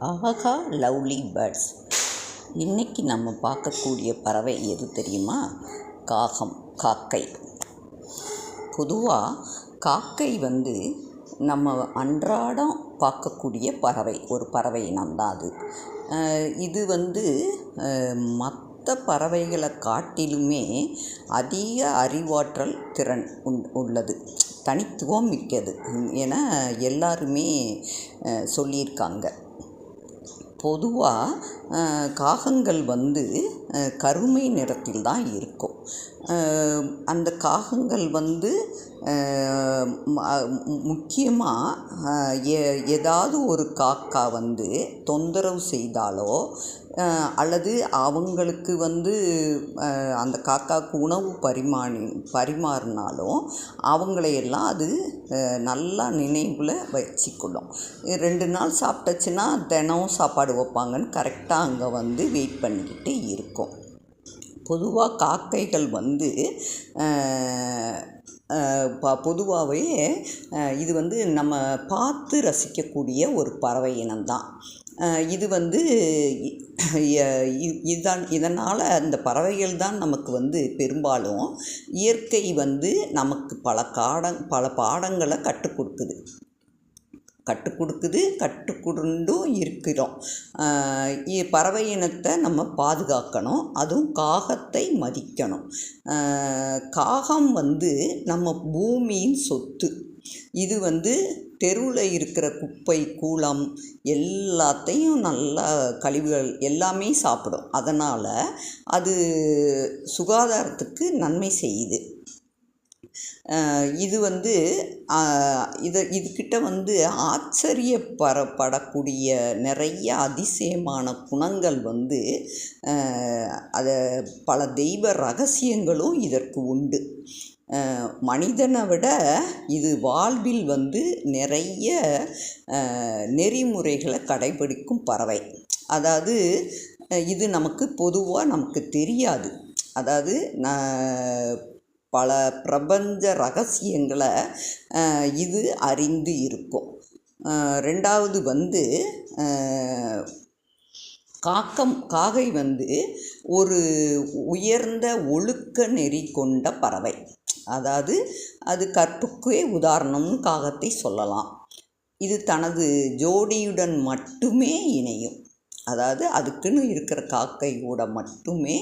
ஆஹா lovely birds. இன்றைக்கி நம்ம பார்க்கக்கூடிய பறவை எது தெரியுமா? காகம் காக்கை. பொதுவாக காக்கை வந்து நம்ம அன்றாடம் பார்க்கக்கூடிய பறவை ஒரு பறவை இனம்தான் அது. இது வந்து மற்ற பறவைகளை காட்டிலுமே அதிக அறிவாற்றல் திறன் உண் உள்ளது. தனித்துவம் மிக்கது. என எல்லாருமே சொல்லியிருக்காங்க. பொதுவாக காகங்கள் வந்து கருமை நிறத்தில் தான் இருக்கும். அந்த காகங்கள் வந்து முக்கியமாக எ ஏதாவது ஒரு காக்கா வந்து தொந்தரவு செய்தாலோ அல்லது அவங்களுக்கு வந்து அந்த காக்காவுக்கு உணவு பரிமாணி பரிமாறினாலும் அவங்களையெல்லாம் அது நல்லா நினைவில் வச்சுக்கொள்ளும் ரெண்டு நாள் சாப்பிட்டுச்சுன்னா தினம் சாப்பாடு வைப்பாங்கன்னு கரெக்டாக அங்கே வந்து வெயிட் பண்ணிக்கிட்டு இருக்கும். பொதுவாக காக்கைகள் வந்து ப பொதுவாகவே இது வந்து நம்ம பார்த்து ரசிக்கக்கூடிய ஒரு பறவை இனம்தான். இது வந்து இதான் இதனால் அந்த பறவைகள் தான் நமக்கு வந்து பெரும்பாலும் இயற்கை வந்து நமக்கு பல காடங் பல பாடங்களை கற்றுக் கொடுக்குது. கற்றுக் கொடுக்குது கற்றுக்கொண்டும் இருக்கிறோம் பறவை இனத்தை நம்ம பாதுகாக்கணும் அதுவும் காகத்தை மதிக்கணும். காகம் வந்து நம்ம பூமியின் சொத்து. இது வந்து தெருவில் இருக்கிற குப்பை கூளம் எல்லாத்தையும் நல்லா கழிவுகள் எல்லாமே சாப்பிடும். அதனால் அது சுகாதாரத்துக்கு நன்மை செய்யுது. இது வந்து இதை இதுக்கிட்ட வந்து ஆச்சரியப்படக்கூடிய நிறைய அதிசயமான குணங்கள் வந்து அதை பல தெய்வ ரகசியங்களும் இதற்கு உண்டு. மனிதனை விட இது வாழ்வில் வந்து நிறைய நெறிமுறைகளை கடைபிடிக்கும் பறவை. அதாவது இது நமக்கு பொதுவாக நமக்கு தெரியாது. அதாவது நான் பல பிரபஞ்ச ரகசியங்களை இது அறிந்து இருக்கும் ரெண்டாவது வந்து காக்கம் காகை வந்து ஒரு உயர்ந்த ஒழுக்க நெறி கொண்ட பறவை. அதாவது அது கற்புக்கே உதாரணம்னு காகத்தை சொல்லலாம். இது தனது ஜோடியுடன் மட்டுமே இணையும். அதாவது அதுக்குன்னு இருக்கிற காக்கை கூட மட்டுமே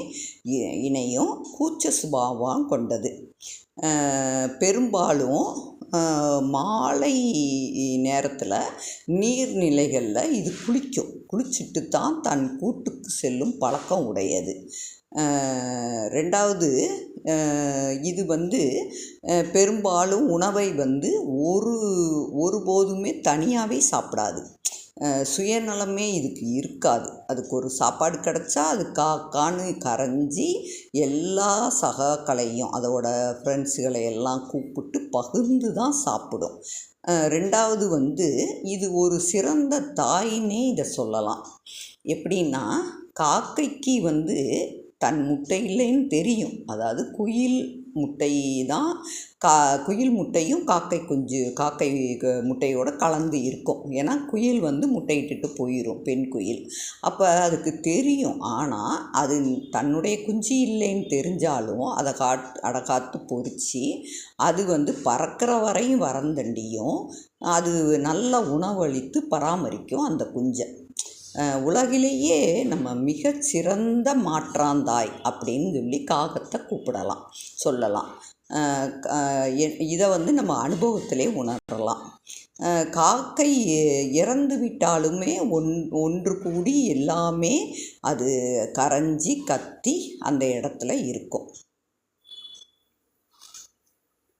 இணையும் கூச்ச சுபாவம் கொண்டது. பெரும்பாலும் மாலை நேரத்தில் நீர்நிலைகளில் இது குளிக்கும். குளிச்சுட்டு தான் தன் கூட்டுக்கு செல்லும் பழக்கம் உடையது. ரெண்டாவது இது வந்து பெரும்பாலும் உணவை வந்து ஒரு ஒருபோதுமே தனியாகவே சாப்பிடாது. சுயநலமே இதுக்கு இருக்காது. அதுக்கு ஒரு சாப்பாடு கிடச்சா அது கா கான்னு கரைஞ்சி எல்லா சகாக்களையும் அதோட ஃப்ரெண்ட்ஸுகளை எல்லாம் கூப்பிட்டு பகிர்ந்து தான் சாப்பிடும். ரெண்டாவது வந்து இது ஒரு சிறந்த தாயினே இதை சொல்லலாம். எப்படின்னா காக்கைக்கு வந்து தன் முட்டை இல்லைன்னு தெரியும். அதாவது குயில் முட்டை தான் கா குயில் முட்டையும் காக்கை குஞ்சு காக்கை முட்டையோடு கலந்து இருக்கும். ஏன்னா குயில் வந்து முட்டையிட்டுட்டு போயிடும் பெண் குயில். அப்போ அதுக்கு தெரியும். ஆனால் அது தன்னுடைய குஞ்சு இல்லைன்னு தெரிஞ்சாலும் அதை காட் அடை காத்து பொறிச்சு அது வந்து பறக்கிற வரையும் வரந்தண்டியும் அது நல்ல உணவளித்து பராமரிக்கும் அந்த குஞ்சை. உலகிலேயே நம்ம மிகச்சிறந்த மாற்றாந்தாய் அப்படின்னு சொல்லி காகத்தை கூப்பிடலாம் சொல்லலாம். இதை வந்து நம்ம அனுபவத்திலே உணரலாம். காக்கை இறந்து விட்டாலுமே ஒன் ஒன்று கூடி எல்லாமே அது கரைஞ்சி கத்தி அந்த இடத்துல இருக்கும்.